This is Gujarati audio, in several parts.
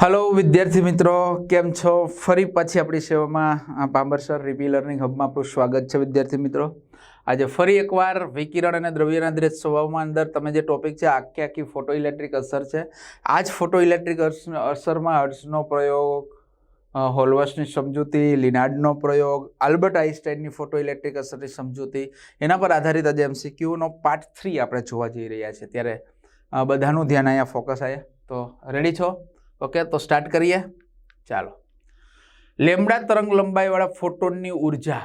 હલો વિદ્યાર્થી મિત્રો. કેમ છો? ફરી પાછી આપણી સેવામાં પાંબરસર રીપી લર્નિંગ હબમાં આપણું સ્વાગત છે, વિદ્યાર્થી મિત્રો. આજે ફરી એકવાર વિકિરણ અને દ્રવ્યનાદ્રિત સ્વભાવમાં અંદર તમે જે ટોપિક છે, આખી આખી ફોટો ઇલેક્ટ્રિક અસર છે. આ જ ફોટો ઇલેક્ટ્રિક અસરમાં હર્ટ્સનો પ્રયોગ હોલવર્સની સમજૂતી, લિનાર્ડનો પ્રયોગ, આલ્બર્ટ આઇન્સ્ટાઈનની ફોટો ઇલેક્ટ્રિક અસરની સમજૂતી, એના પર આધારિત આજે એમસીક્યુનો પાર્ટ થ્રી આપણે જોવા જઈ રહ્યા છીએ. ત્યારે બધાનું ધ્યાન અહીંયા ફોકસ આવ્યા તો રેડી છો? ઓકે, તો સ્ટાર્ટ કરીએ. ચાલો. લેમડા તરંગ લંબાઈવાળા ફોટોનની ઊર્જા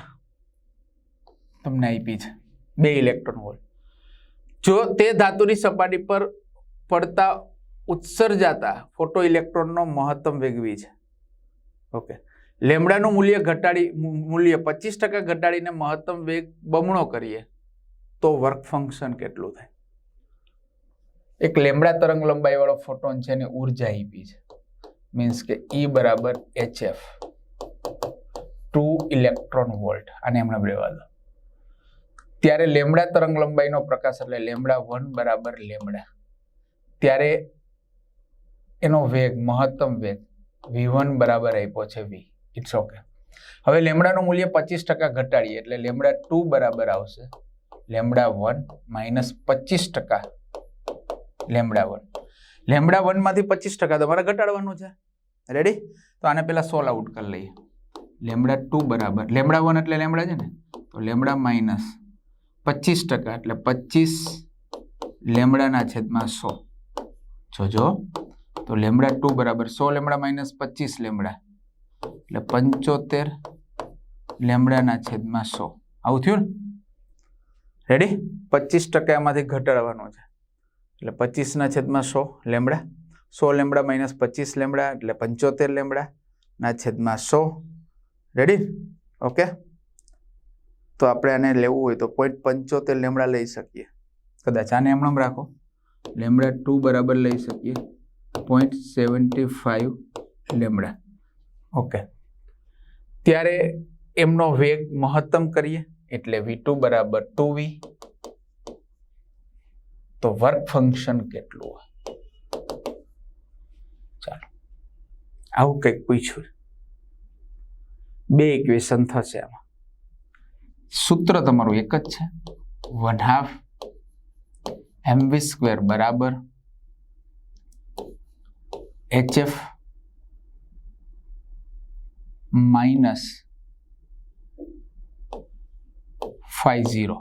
તમને આપી છે. બે ઇલેક્ટ્રોન વોલ્ટ જો તે ધાતુની સપાટી પર પડતા ઉત્સર્જાતા ફોટો ઇલેક્ટ્રોનનો મહત્તમ વેગવી છે. ઓકે. લેમડાનું મૂલ્ય ઘટાડી મૂલ્ય પચીસ ટકા ઘટાડીને મહત્તમ વેગ બમણો કરીએ, તો વર્ક ફંક્શન કેટલું થાય? એક લેમડા તરંગ લંબાઈવાળો ફોટોન છે એની ઊર્જા આપી છે. મીન્સ કે ઈ બરાબર H F two electron volt, આને હમણાં લેવા દો. ત્યારે લેમડા તરંગ લંબાઈનો પ્રકાશ એટલે લેમડા વન બરાબર લેમડા. ત્યારે એનો વેગ, મહત્તમ વેગ વી વન બરાબર આપ્યો છે વી ઇટ્સ ઓકે હવે લેમડાનું મૂલ્ય પચીસ ટકા ઘટાડીએ એટલે લેમડા ટુ બરાબર આવશે. લેમડા વન માઇનસ પચીસ ટકા લેમડા વન. લેમડા વનમાંથી પચીસ ટકા તમારે ઘટાડવાનું છે. રેડી તો આને પહેલાં સોલ આઉટ કરી લઈએ. લેમડા ટુ બરાબર. લેમડા વન એટલે લેમડા છે ને? તો લેમડા માઇનસ પચીસ ટકા એટલે પચીસ લેમડાના છેદમાં સો. જોજો. તો લેમડા ટુ બરાબર. સો લેમડા માઇનસ પચીસ લેમડા એટલે પંચોતેર લેમડાના છેદમાં સો. આવું થયું ને? રેડી પચીસ ટકા એમાંથી ઘટાડવાનું છે. એટલે પચીસના છેદમાં સો લેમડા સો લેમડા માઇનસ પચીસ લેમડા એટલે પંચોતેર લેમડાના છેદમાં સો. રેડી ઓકે તો આપણે આને લેવું હોય તો પોઈન્ટ પંચોતેર લેમડા લઈ શકીએ. કદાચ આને એમણે રાખો. લેમડા ટુ બરાબર લઈ શકીએ. Point seventy five lambda okay ત્યારે એમનો વેગ મહત્તમ કરીએ. એટલે વી ટુ બરાબર ટુ વી તો વર્ક ફંક્શન કેટલું હોય ચાલો આવું કંઈક પૂછ્યું બે ઇક્વેશન થશે આમાં સૂત્ર તમારું એક જ છે one half M V square બરાબર H F minus five zero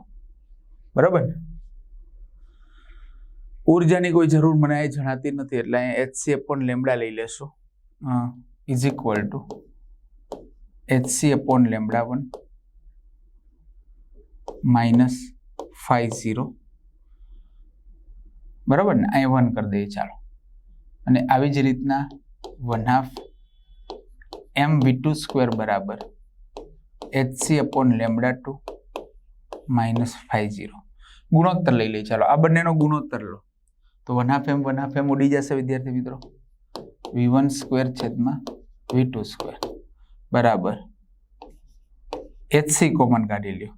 બરાબર ને ઉર્જાની કોઈ જરૂર મને અહીં જણાતી નથી, એટલે અહીં એચસી અપોન લેમડા લઈ લેશું. Is equal to HC upon lambda one minus five zero બરાબર ને? અહીં વન કરી દઈએ, ચાલો. અને આવી જ રીતના one half M V two square બરાબર HC upon lambda two minus five zero ગુણોત્તર લઈ લઈએ, ચાલો. આ બંનેનો ગુણોત્તર લો. તો one half M, one half M ઉડી જશે વિદ્યાર્થી મિત્રો. વી વન સ્ક્વેર છેદમાં વી ટુ સ્ક્વેર બરાબર. એચસી કોમન કાઢી લ્યો.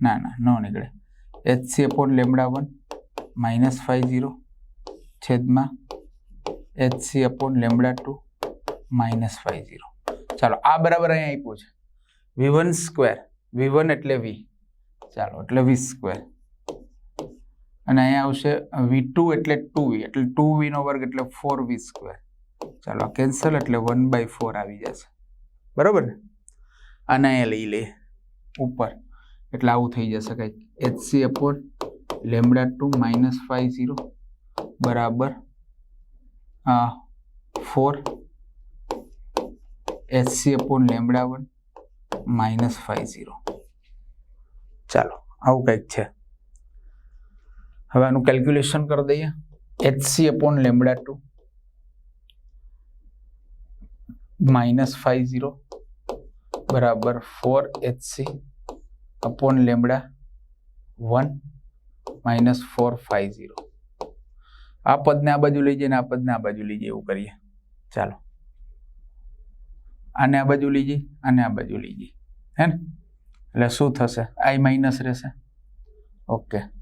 ના ના, ન નીકળે. HC upon lambda one minus five zero છેદમાં HC upon lambda two minus five zero ચાલો, આ બરાબર અહીંયા આપ્યું છે. V one square V one એટલે વી ચાલો, એટલે વી સ્ક્વેર અને અહીંયા આવશે વી ટુ એટલે ટુ વી એટલે ટુ વીનો વર્ગ એટલે ફોર વી સ્ક્વેર ચાલો, આ કેન્સલ એટલે વન બાય ફોર આવી જશે. બરાબર ને? અને અહીંયા લઈ લઈએ, ઉપર. એટલે આવું થઈ જશે કંઈક. HC upon lambda two minus five zero બરાબર four HC upon lambda one minus five zero ચાલો, આવું કંઈક છે. હવે આનું કેલ્ક્યુલેશન કરી દઈએ. HC upon lambda two minus five zero બરાબર four H C upon lambda one minus four five zero આ પદને આ બાજુ લઈ જઈએ ને આ પદને આ બાજુ લઈ જઈએ એવું કરીએ. ચાલો. આને આ બાજુ લઈ જઈએ, આને આ બાજુ લઈ જઈએ. હે ને? એટલે શું થશે? આઈ માઇનસ રહેશે. ઓકે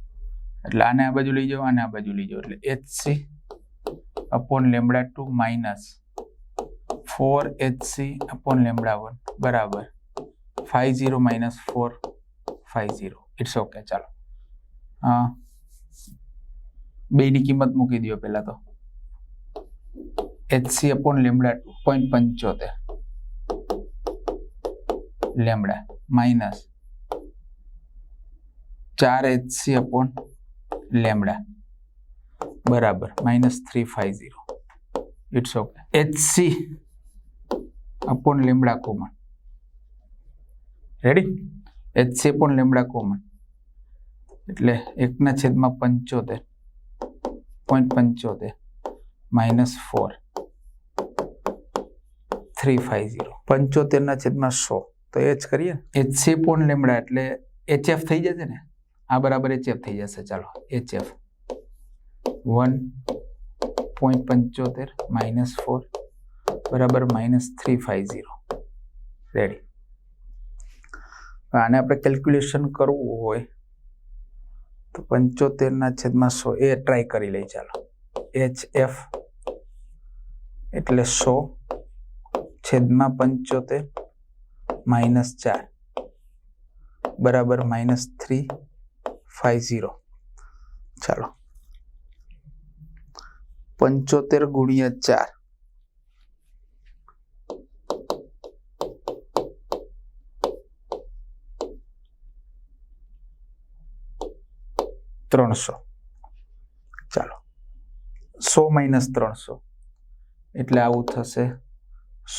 એટલે આને આ બાજુ લઈ જાઓ, આને આ બાજુ લઈ જાઓ. એટલે H C upon lambda two minus four H C upon lambda one બરાબર. Five zero minus four five zero it's okay ચાલો. હા. બેની કિંમત મૂકી દો પહેલા તો. H C upon lambda two point પંચોતેર. લેમડા માઇનસ ચાર એચ સી અપોન લેમડા. બરાબર minus three five zero it's okay HC upon lambda common ready HC upon lambda common એટલે એકના છેદમાં પંચોતેર. પોઈન્ટ પંચોતેર. Minus four three five zero પંચોતેરના છેદમાં સો. તો એ જ કરીએ એચસી પોન લેમડા એટલે એચએફ થઈ જશે ને? આ બરાબર એચ એફ થઈ જશે, ચાલો એચ એફ વન પોઈન્ટ પંચોતેર માઇનસ ફોર બરાબર minus three five zero. Ready આને આપણે કેલ્ક્યુલેશન કરવું હોય તો પંચોતેરના છેદમાં સો, એ ટ્રાય કરી લઈ ચાલો. એચ એફ એટલે સો છેદમાં પંચોતેર માઇનસ ચાર બરાબર માઇનસ થ્રી ફાઈવ ઝીરો. ચાલો. પંચોતેર ગુણ્યા ચાર. ત્રણસો. ચાલો. સો માઇનસ ત્રણસો. એટલે આવું થશે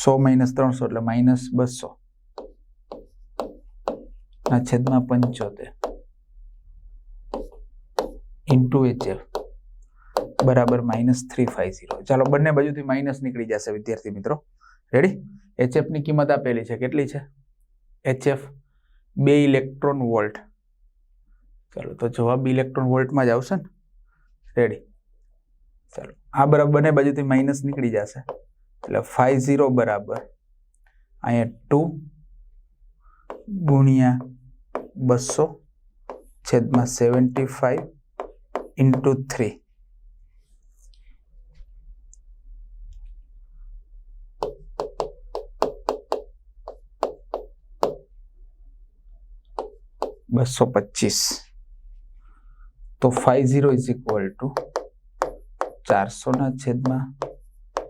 સો માઇનસ ત્રણસો એટલે માઇનસ બસો. ના છેદમાં પંચોતેર. ઇન્ટુ એચએફ બરાબર માઇનસ થ્રી ફાઈવ ઝીરો ચાલો, બંને બાજુથી માઇનસ નીકળી જશે, વિદ્યાર્થી મિત્રો. રેડી એચએફની કિંમત આપેલી છે. કેટલી છે? એચએફ બે ઇલેક્ટ્રોન વોલ્ટ ચાલો, તો જવાબ ઇલેક્ટ્રોન વોલ્ટમાં જ આવશે ને? રેડી ચાલો, આ બરાબર બંને બાજુથી માઇનસ નીકળી જશે. એટલે ફાઈવ ઝીરો બરાબર. અહીંયા ટુ ગુણ્યા બસો છેદમાં સેવન્ટી ફાઈવ ઇન્ટુ થ્રી બસો પચીસ તો five zero is equal to ચારસોના છેદમાં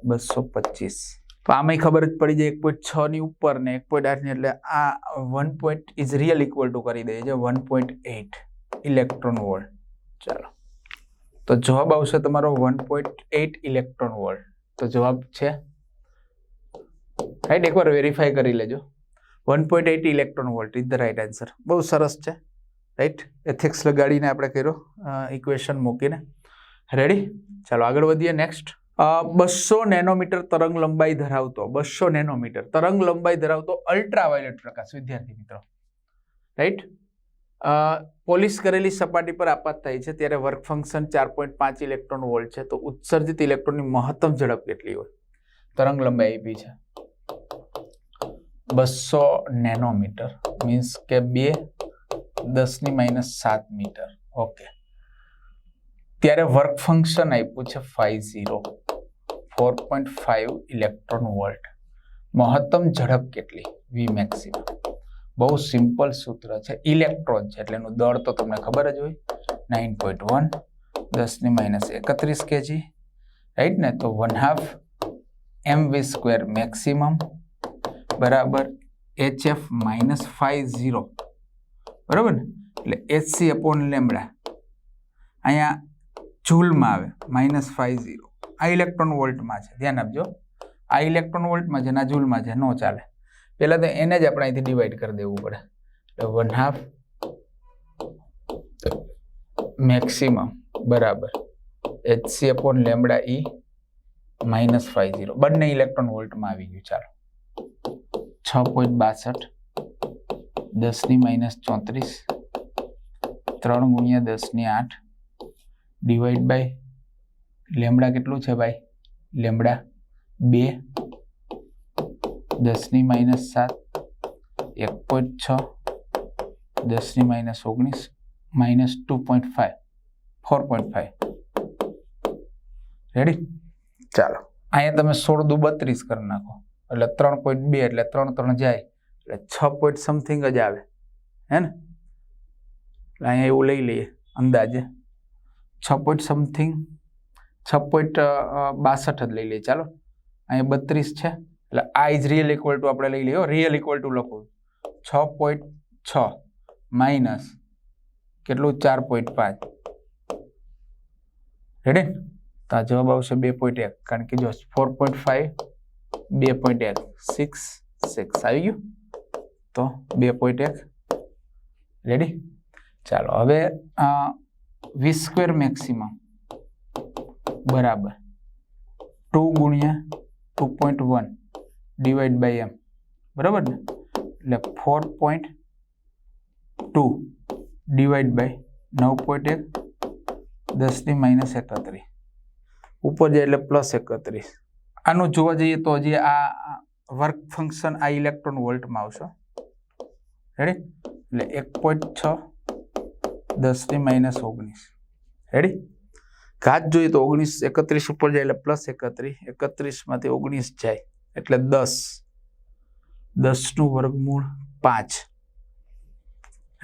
બસો પચીસ તો આમાંય ખબર જ પડી જાય એક પોઈન્ટ છ ની ઉપર ને એક પોઈન્ટ આઠની એટલે આ one point is real equal to કરી દઈએ છે one point eight electron volt ચાલો તો જવાબ આવશે તમારો one point eight electron volt તો જવાબ છે? રાઈટ એકવાર વેરીફાઈ કરી લેજો. One point eight electron volt is the right answer બહુ સરસ છે. રાઈટ એથિક્સ લગાડીને આપણે કર્યો ઇક્વેશન મૂકીને. રેડી ચાલો આગળ વધીએ નેક્સ્ટ બસો નેનોમીટર તરંગ લંબાઈ ધરાવતો, બસો નેનોમીટર તરંગ લંબાઈ ધરાવતો અલ્ટ્રાવાયોલેટ પ્રકાશ. વિદ્યાર્થી મિત્રો. રાઈટ પોલિશ કરેલી સપાટી પર આપાત થાય છે. ત્યારે વર્ક ફંક્શન ચાર પોઈન્ટ પાંચ ઇલેક્ટ્રોન વોલ્ટ છે. તો ઉત્સર્જિત ઇલેક્ટ્રોનની મહત્તમ ઝડપ કેટલી હોય? તરંગ લંબાઈ આપી છે. બસો નેનોમીટર. મીન્સ કે બે દસની માઇનસ સાત મીટર. ઓકે. ત્યારે વર્ક ફંક્શન આપ્યું છે five zero. Four point five electron volt. મહત્તમ ઝડપ કેટલી? વી મેક્સિમમ. બહુ સિમ્પલ સૂત્ર છે. ઇલેક્ટ્રોન છે, એટલે એનું દળ તો તમને ખબર જ હોય. નાઇન પોઈન્ટ વન દસની માઇનસ એકત્રીસ કેજી રાઈટ ને? તો one half M V square maximum બરાબર H F minus five zero બરાબર ને? એટલે એચ સી અપોન લેમડા અહીંયા જૂલમાં આવે માઇનસ ફાઇવ ઝીરો આ ઇલેક્ટ્રોન વોલ્ટમાં છે. ધ્યાન આપજો. આ ઇલેક્ટ્રોન વોલ્ટમાં છે ના જૂલમાં છે. નો ચાલે. પહેલાં તો એને જ આપણે અહીંથી ડિવાઈડ કરી દેવું પડે. એટલે વન હાફ મેક્સિમમ બરાબર. H C upon lambda E minus five zero બંને ઇલેક્ટ્રોન વોલ્ટમાં આવી ગયું, ચાલો. છ પોઈન્ટ બાસઠ દસની માઇનસ ચોત્રીસ, ત્રણ ગુણ્યા દસની આઠ ડિવાઈડ બાય લેમડા કેટલું છે ભાઈ? લેમડા બે દસની માઇનસ સાત એક પોઈન્ટ છ દસની માઇનસ ઓગણીસ minus two point five four point five ready ચાલો. અહીંયા તમે સોળ દુ બત્રીસ કરી નાખો. એટલે ત્રણ પોઈન્ટ બે એટલે ત્રણ ત્રણ જાય. એટલે છ પોઈન્ટ સમથિંગ જ આવે. હે ને? એટલે અહીંયા એવું લઈ લઈએ અંદાજે. છ પોઈન્ટ સમથિંગ છ પોઈન્ટ બાસઠ જ લઈ લઈએ. ચાલો. અહીંયા બત્રીસ છે. એટલે આ ઇઝ રિયલ ઇક્વલ ટુ આપણે લઈ લઈએ રિયલ ઇક્વલ ટુ લખું. છ પોઈન્ટ છ માઇનસ કેટલું? ચાર પોઈન્ટ પાંચ. રેડી તો આ જવાબ આવશે બે પોઈન્ટ એક, કારણ કે જો ફોર પોઈન્ટ ફાઈવ બે પોઈન્ટ એક સિક્સ સિક્સ આવી ગયું? તો બે પોઈન્ટ એક. રેડી ચાલો, હવે વી સ્ક્વેર મેક્સિમમ બરાબર. ટુ ગુણ્યા two point one divide by M બરાબર ને? એટલે four point two divide by નવ પોઈન્ટ એક દસની માઇનસ એકત્રીસ. ઉપર જાય એટલે પ્લસ એકત્રીસ. આનું જોવા જઈએ તો હજી આ વર્ક ફંક્શન આ ઇલેક્ટ્રોન વોલ્ટમાં આવશે. રેડી એટલે એક પોઈન્ટ છ દસની માઇનસ ઓગણીસ. રેડી ઘાત જોઈએ તો ઓગણીસ એકત્રીસ ઉપર જાય એટલે પ્લસ એકત્રીસ. એકત્રીસમાંથી ઓગણીસ જાય. એટલે દસ. દસનું વર્ગમૂળ પાંચ.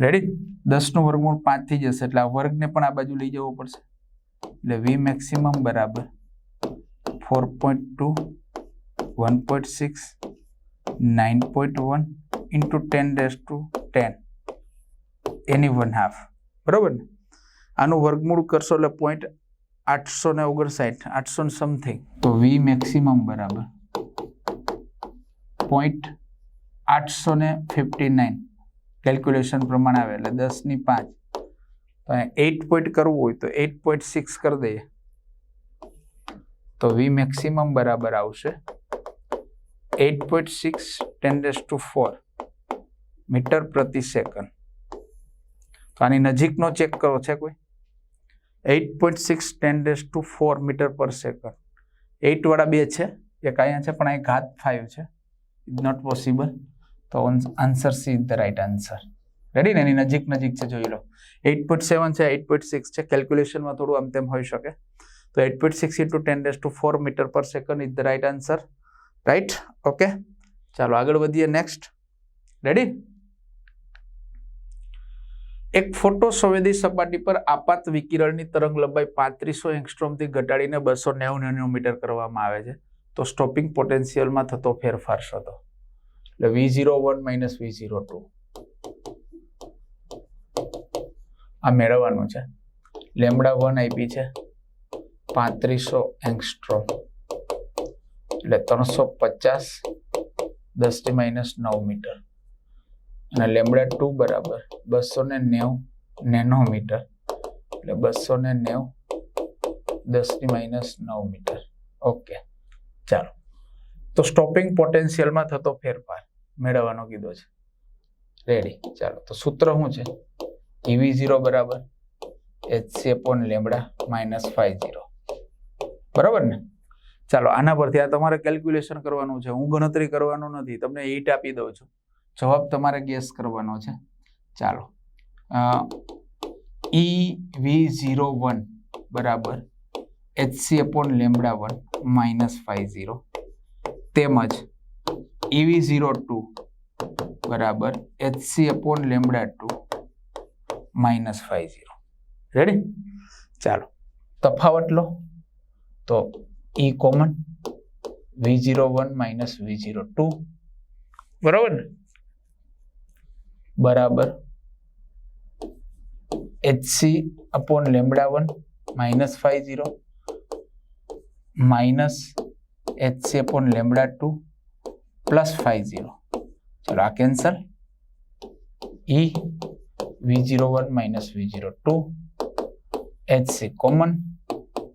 રેડી દસનું વર્ગમૂળ પાંચથી જશે. એટલે આ વર્ગને પણ આ બાજુ લઈ જવો પડશે. એટલે વી મેક્સિમમ બરાબર four point two one point six nine point one into ten days two ten એની વન હાફ બરાબર ને? આનું વર્ગમૂળ કરશો એટલે પોઈન્ટ આઠસો ને ઓગણસાઠ, આઠસો ને સમથિંગ તો વી મેક્સિમમ બરાબર પોઈન્ટ આઠસો ને ફિફ્ટી નાઇન કેલ્ક્યુલેશન પ્રમાણે આવે એટલે દસની પાંચ તો એઇટ પોઈન્ટ કરવું હોય તો એટ પોઈન્ટ સિક્સ કરી દઈએ તો વી મેક્સિમમ બરાબર આવશે એટ પોઈન્ટ સિક્સ ટેન ડેસ ટુ ફોર મીટર પ્રતિ સેકન્ડ તો આની નજીકનો ચેક કરો છે કોઈ eight point six ten days two four metre per second એટવાળા બે છે એક અહીંયા છે પણ અહીં ઘાત ફાઈવ છે નોટ પોસિબલ તો answer C the right answer ready ને એની નજીક નજીક છે, જોઈ લો. એઇટ પોઈન્ટ સેવન છે એઇટ પોઈન્ટ સિક્સ છે. કેલ્ક્યુલેશનમાં થોડું આમ તેમ હોઈ શકે. તો eight point six into ten days two four metre per second is the right answer right okay ચાલો, આગળ વધીએ નેક્સ્ટ રેડી એક ફોટો સંવેદી સપાટી પર આપાત વિકિરણની તરંગ લંબાઈ પાંત્રીસો એંગસ્ટ્રોમથી ઘટાડીને બસો નેવું નેનોમીટર કરવામાં આવે છે. તો સ્ટોપિંગ પોટેન્શિયલમાં થતો ફેરફાર શોધો. એટલે V zero one minus V zero two આ મેળવવાનું છે. લેમડા વન આપી છે. પાંત્રીસો એંગસ્ટ્રોમ. એટલે ત્રણસો પચાસ દસથી માઇનસ નવ મીટર. અને લેમડા ટુ બરાબર બસો ને નેવું નેનોમીટર. એટલે બસો ને નેવું દસની માઇનસ નવ મીટર. ઓકે. ચાલો. તો સ્ટોપિંગ પોટેન્શિયલમાં થતો ફેરફાર મેળવવાનો કીધો છે. રેડી ચાલો. તો સૂત્ર શું છે? ઇવી ઝીરો બરાબર HC upon lambda minus five zero બરાબર ને? ચાલો, આના પરથી આ તમારે કેલ્ક્યુલેશન કરવાનું છે. હું ગણતરી કરવાનું નથી. તમને એટ આપી દઉં છું. જવાબ તમારે ગેસ કરવાનો છે. ચાલો. ઈ વી ઝીરો વન બરાબર HC upon lambda one minus five zero તેમજ ઈવી ઝીરો ટુ બરાબર HC upon lambda two minus five zero ready ચાલો. તફાવત લો. તો E common V zero one minus V zero two બરાબર ને? બરાબર. HC upon lambda one minus five zero minus HC upon lambda two plus five zero ચલો આ cancel E V zero one minus V zero two H C common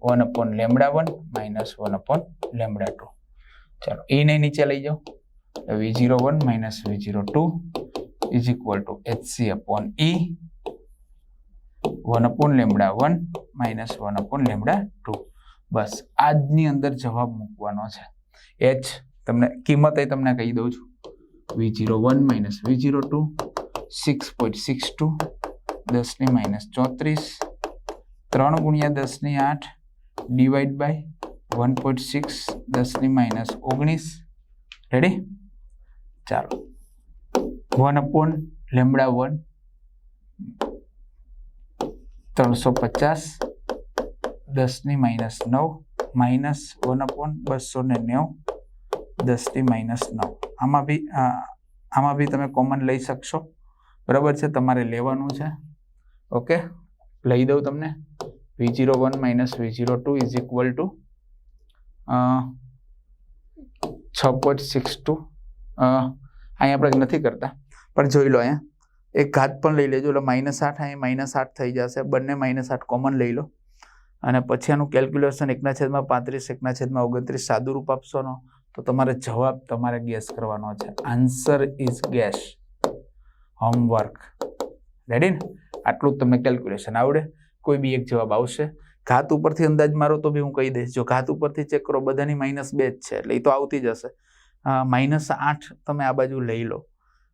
one upon lambda one minus one upon lambda two ચાલો એ ને નીચે લઈ જાઓ. V zero one minus V zero two is equal to H C upon E one upon lambda one minus one upon lambda two બસ, આજની અંદર જવાબ મૂકવાનો છે. એચ તમને કિંમત એ તમને કહી દઉં છું. V zero one minus V zero two six point six two દસની માઇનસ ચોત્રીસ, ત્રણ ગુણ્યા દસની આઠ divide by one point six દસની માઇનસ ઓગણીસ. રેડી ચાલો. વન અપોન લેમડા વન ત્રણસો પચાસ દસની માઇનસ નવ માઇનસ વન અપોન બસો ને નેવું, દસની માઇનસ નવ. આમાં બી આમાં બી તમે કોમન લઈ શકશો. બરાબર છે? તમારે લેવાનું છે. ઓકે? લઈ દઉં તમને. V zero one minus V zero two is equal to છ પોઈન્ટ સિક્સ ટુ અહીંયા આપણે નથી કરતા. પણ જોઈ લો અહીંયા. એક ઘાત પણ લઈ લેજો. એટલે માઇનસ આઠ અહીંયા માઇનસ આઠ થઈ જશે. બંને માઇનસ આઠ કોમન લઈ લો. અને પછી આનું કેલ્ક્યુલેશન એકના છેદમાં પાંત્રીસ, એકના છેદમાં ઓગણત્રીસ સાદું રૂપ આપશોનો, તો તમારે જવાબ તમારે ગેસ કરવાનો છે. Answer is guess homework ready ને? આટલું જ તમને કેલ્ક્યુલેશન આવડે. કોઈ બી એક જવાબ આવશે. ઘાત ઉપરથી અંદાજ મારો તો બી હું કહી દઈશ. જો ઘાત ઉપરથી ચેક કરો, બધાની માઇનસ બે જ છે, એટલે એ તો આવતી જ હશે. માઇનસ આઠ તમે આ બાજુ લઈ લો.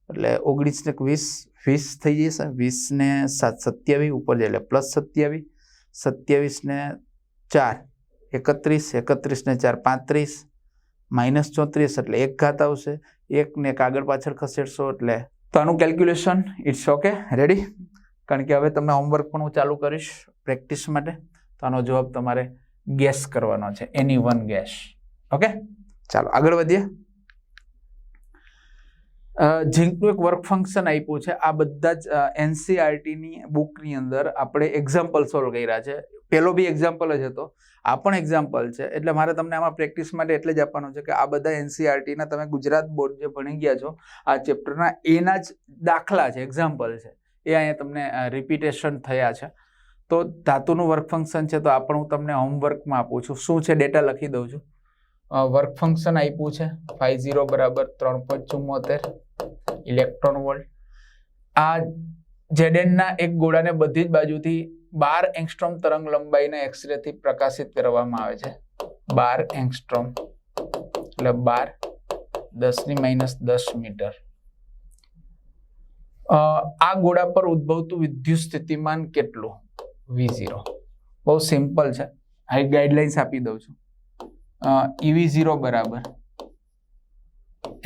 એટલે ઓગણીસ ને વીસ વીસ થઈ જશે. વીસ ને સાત, સત્યાવીસ, ઉપર જાય એટલે પ્લસ સત્યાવીસ. સત્યાવીસ ને ચાર, એકત્રીસ એકત્રીસ ને ચાર, પાંત્રીસ માઇનસ ચોત્રીસ એટલે એક ઘાત આવશે. એકને કાગળ પાછળ ખસેડશો એટલે તો આનું કેલ્ક્યુલેશન ઇટ્સ ઓકે રેડી કારણ કે હવે તમને હોમવર્ક પણ હું ચાલુ કરીશ પ્રેક્ટિસ માટે. તો આનો જવાબ તમારે ગેસ કરવાનો છે. એની વન ગેસ ઓકે ચાલો, આગળ વધીએ. ઝીંકનું એક વર્ક ફંક્શન આપ્યું છે. આ બધા જ એનસીઆરટીની બુકની અંદર આપણે એક્ઝામ્પલ સોલ્વ કર્યા છે. પેલો બી એક્ઝામ્પલ જ હતો. આ પણ એક્ઝામ્પલ છે. એટલે મારે તમને આમાં પ્રેક્ટિસ માટે એટલે જ આપવાનું છે કે આ બધા એનસીઆરટીના તમે ગુજરાત બોર્ડ જે ભણી ગયા છો, આ ચેપ્ટરના એના જ દાખલા છે એક્ઝામ્પલ છે. એ અહીંયા તમને રિપીટેશન થયા છે. તો ધાતુનું વર્ક ફંક્શન છે, તો આ પણ હું તમને હોમવર્કમાં આપું છું. શું છે ડેટા લખી દઉં છું. વર્ક ફંક્શન આપ્યું છે. ફાઈવ ઝીરો બરાબર ત્રણ પોઈન્ટ ચુમ્મોતેર ઇલેક્ટ્રોન વોલ્ટ આ જેડેનના એક ગોળાને બધી જ બાજુથી બાર એંગસ્ટ્રોમ તરંગ લંબાઈને એક્સરેથી પ્રકાશિત કરવામાં આવે છે. બાર એંગસ્ટ્રોમ એટલે બાર દસની માઇનસ દસ મીટર આ ગોળા પર ઉદ્ભવતું વિદ્યુત સ્થિતિમાન કેટલું? વી ઝીરો બહુ સિમ્પલ છે. આ ગાઈડલાઇન્સ આપી દઉં છું. ઈવી ઝીરો બરાબર.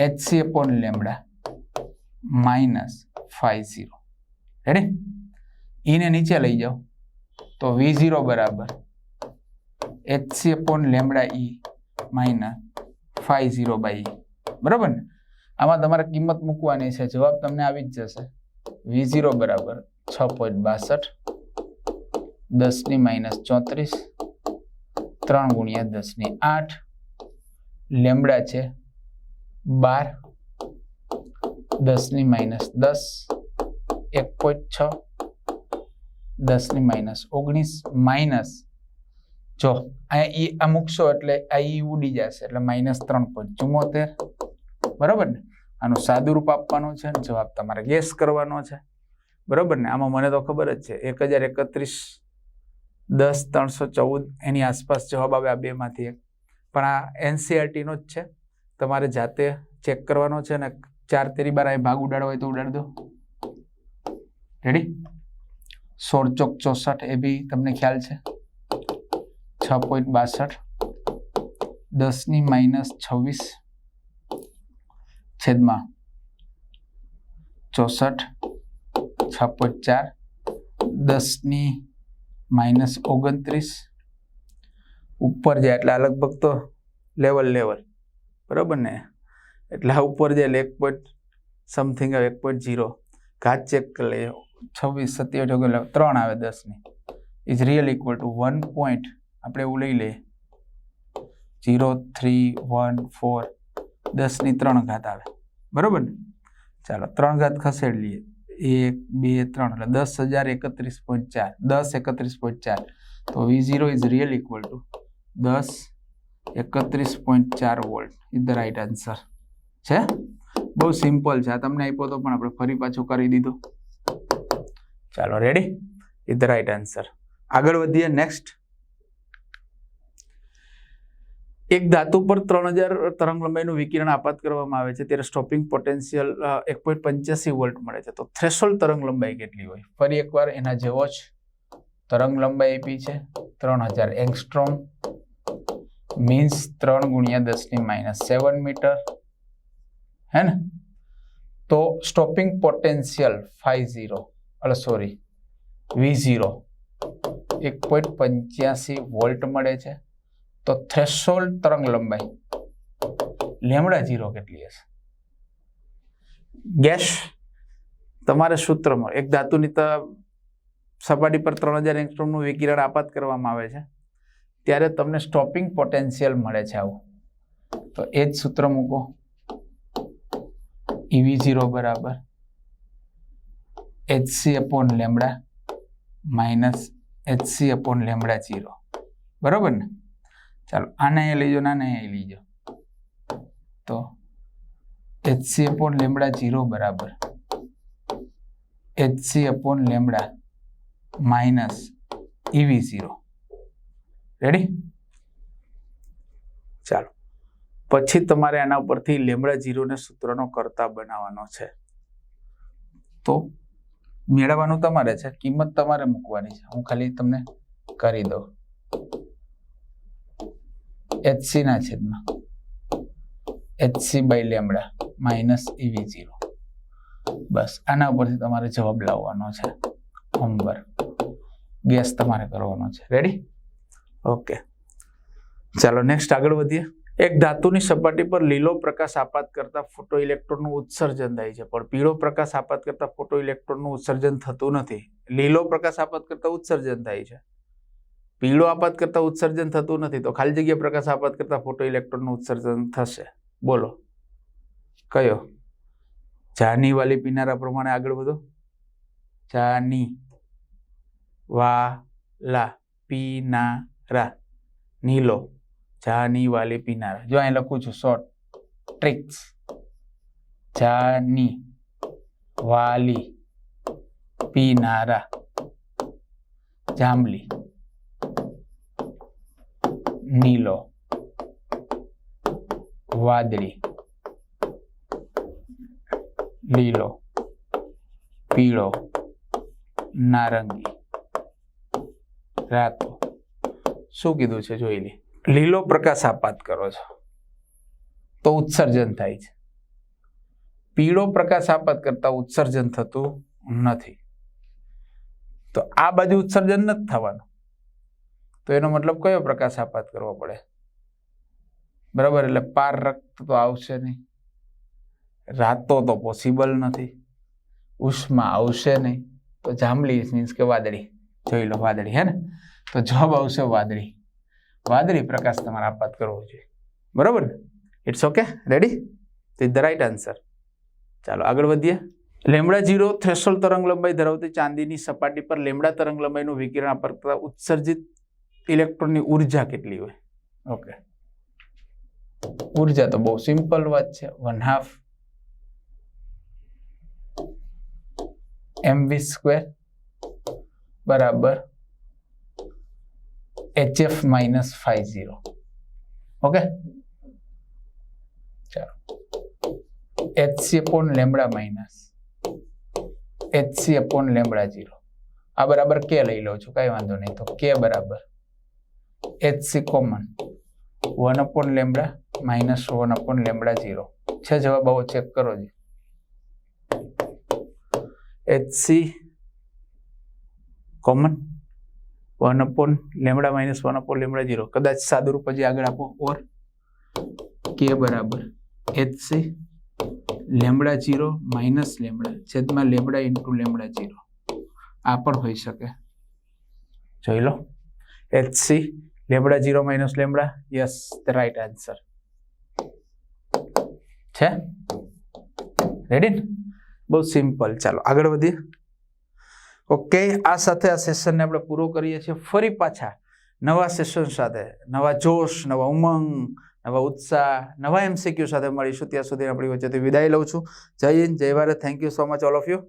HC upon lambda minus five zero ready ઈને નીચે લઈ જાઓ. તો વી ઝીરો બરાબર. HC upon lambda E minus five zero by E બરાબર ને? આમાં તમારે કિંમત મૂકવાની છે. જવાબ તમને આવી જ જશે. વી ઝીરો બરાબર છ પોઈન્ટ બાસઠ દસની માઇનસ ચોત્રીસ ત્રણ ગુણ્યા દસની આઠ લેમડા છે બાર દસની માઇનસ દસ, એક પોઈન્ટ છ દસની માઇનસ ઓગણીસ, માઇનસ જો અહીંયા ઈ આ મૂકશો એટલે આ ઈ ઉડી જશે એટલે માઇનસ ત્રણ પોઈન્ટ ચુમ્મોતેર, બરાબર ને? આનું સાદું રૂપ આપવાનું છે, જવાબ તમારે ગેસ કરવાનો છે, બરાબર ને? આમાં મને તો ખબર જ છે, એક હજાર એકત્રીસ દસ, ત્રણસો ચૌદ એની આસપાસ જવાબ આવે આ બેમાંથી એક. પણ આ એનસીઆરટીનો જ છે. તમારે જાતે ચેક કરવાનો છે અને ચાર તેરી બાર અહીં ભાગ ઉડાડવો હોય તો ઉડાડી દો. રેડી સોળ ચોક ચોસઠ એ બી તમને ખ્યાલ છે. છ પોઈન્ટ બાસઠ. દસની માઇનસ છવ્વીસ. છેદમાં ચોસઠ. છ પોઈન્ટ ચાર. દસની માઇનસ ઓગણત્રીસ ઉપર જાય એટલે આ લગભગ તો લેવલ લેવલ બરાબર ને? એટલે આ ઉપર જાય એક પોઈન્ટ સમથિંગ આવે, એક પોઈન્ટ ઝીરો ઘાત ચેક કરી લઈએ. છવ્વીસ, સત્યાવીસ ઓગણ ત્રણ આવે દસની is real equal to one point આપણે એવું લઈ લઈએ. ઝીરો થ્રી વન ફોર દસની ત્રણ ઘાત આવે. બરાબર ને? ચાલો, ત્રણ ઘાત ખસેડી લઈએ. એક, બે, ત્રણ એટલે દસ હજાર એકત્રીસ પોઈન્ટ ચાર, દસ એકત્રીસ પોઈન્ટ ચાર. તો V zero is real equal to દસ એકત્રીસ પોઈન્ટ ચાર volt is the right answer છે? બહુ સિમ્પલ છે. આ તમને આપ્યો તો પણ આપણે ફરી પાછું કરી દીધું. ચાલો ready is the right answer આગળ વધીએ. નેક્સ્ટ એક ધાતુ પર ત્રણ હજાર તરંગ લંબાઈનું વિકિરણ આપાત કરવામાં આવે છે, ત્યારે સ્ટોપિંગ પોટેન્શિયલ એક પોઈન્ટ પંચ્યાસી વોલ્ટ મળે છે. તો થ્રેશોલ્ડ તરંગ લંબાઈ કેટલી હોય? ફરી એકવાર એના જેવો જ તરંગ લંબાઈ આપી છે, ત્રણ હજાર એંગસ્ટ્રોમ મીન્સ ત્રણ ગુણ્યા દસની માઇનસ સેવન મીટર હે ને? તો સ્ટોપિંગ પોટેન્શિયલ ફાઈવ ઝીરો એટલે સોરી વી ઝીરો એક પોઈન્ટ પંચ્યાસી વોલ્ટ મળે છે. તો થ્રેશોલ્ડ તરંગ લંબાઈ. લેમડા ઝીરો કેટલી હશે? ગેસ તમારે સૂત્રમાં એક ધાતુની સપાટી પર ત્રણ હજાર એંગસ્ટ્રોમનું વિકિરણ આપાત કરવામાં આવે છે. ત્યારે તમને સ્ટોપિંગ પોટેન્શિયલ મળે છે આવું. તો એ જ સૂત્ર મૂકો. ઈવી ઝીરો બરાબર. HC upon lambda minus HC upon lambda zero બરાબર ને? ચાલો, આને અહીં લઈ જાઓ ને આને અહીં લઈ જાઓ તો એચસી અપોન લેમડા જીરો બરાબર. HC upon lambda minus EV zero ready ચાલો. પછી તમારે આના ઉપરથી લેમડા ઝીરોને સૂત્રનો કરતા બનાવવાનો છે. તો મેળવવાનું તમારે છે. કિંમત તમારે મૂકવાની છે. હું ખાલી તમને કરી દઉં. એચસી ના છેદમાં. HC by lambda minus EV zero બસ, આના ઉપરથી તમારે જવાબ લાવવાનો છે. હોમવર્ક ગેસ તમારે કરવાનો છે. રેડી ઓકે ચાલો નેક્સ્ટ આગળ વધીએ. એક ધાતુની સપાટી પર લીલો પ્રકાશ આપાત કરતા ફોટો ઇલેક્ટ્રોનનું ઉત્સર્જન થાય છે. પણ પીળો પ્રકાશ આપાત કરતા ફોટો ઇલેક્ટ્રોનનું ઉત્સર્જન થતું નથી. લીલો પ્રકાશ આપાત કરતા ઉત્સર્જન થાય છે. પીળો આપાત કરતાં ઉત્સર્જન થતું નથી, તો ખાલી જગ્યા પ્રકાશ આપાત કરતાં ફોટો ઇલેક્ટ્રોનનું ઉત્સર્જન થશે. બોલો. કયો? જાની વાલી પીનારા પ્રમાણે આગળ વધો. જાની વાલા પીનારા. નીલો. જાની વાલી પીનારા. જો અહીં લખું છું શોર્ટ ટ્રિક્સ જાની વાલી પીનારા. જાંબલી. નીલો. વાદળી. લીલો. પીળો. નારંગી. રાતો. શું કીધું છે જોઈ લે. લીલો પ્રકાશ આપાત કરો છો. તો ઉત્સર્જન થાય છે. પીળો પ્રકાશ આપાત કરતા ઉત્સર્જન થતું નથી. તો આ બાજુ ઉત્સર્જન નથી થવાનું. તો એનો મતલબ કયો પ્રકાશ આપાત કરવો પડે? બરાબર, એટલે પાર રક્ત તો આવશે નહીં. રાતો તો પોસિબલ નથી. ઉષ્મા આવશે નહીં. તો જાંબલી મીન્સ કે વાદળી. જોઈ લો, વાદળી, હે ને? તો જવાબ આવશે વાદળી. વાદળી પ્રકાશ તમારે આપાત કરવો જોઈએ. બરાબર? ને ઇટ્સ ઓકે રેડી તો ધ રાઇટ આન્સર ચાલો, આગળ વધીએ. લેમડા જીરો થ્રેશોલ તરંગ લંબાઈ ધરાવતી ચાંદીની સપાટી પર લેમડા તરંગ લંબાઈનું વિકિરણ આપતા ઉત્સર્જિત ઇલેક્ટ્રોનની ઊર્જા કેટલી હોય? ઓકે. ઊર્જા તો બહુ સિમ્પલ વાત છે. One half M V square બરાબર H F minus five zero. Okay? ચાલો. HC upon lambda minus HC upon lambda zero. આ બરાબર કે લઈ લઉં છું કાંઈ વાંધો નહીં. તો કે બરાબર HC common one upon lambda minus one upon lambda zero છે જવાબ? આવો ચેક કરો જી. HC common one upon lambda minus one upon lambda zero કદાચ સાદું રૂપ હજી આગળ આપો. ઓર કે બરાબર. HC lambda zero minus lambda છેદમાં લેમડા ઇન્ટુ લેમડા ઝીરો આ પણ હોઈ શકે. જોઈ લો. HC lambda zero minus lambda yes, the right answer. છે? રેડી બહુ સિમ્પલ. ચાલો, આગળ વધીએ. ઓકે આ સાથે આ સેશનને આપણે પૂરો કરીએ છીએ ફરી પાછા. નવા સેશન સાથે, નવા જોશ, નવા ઉમંગ, નવા ઉત્સાહ, નવા એમસીક્યુ સાથે મળીશું. ત્યાં સુધી આપણી વચ્ચેથી વિદાય લઉં છું. જય હિન્દ, જય Bharat. Thank you so much all of you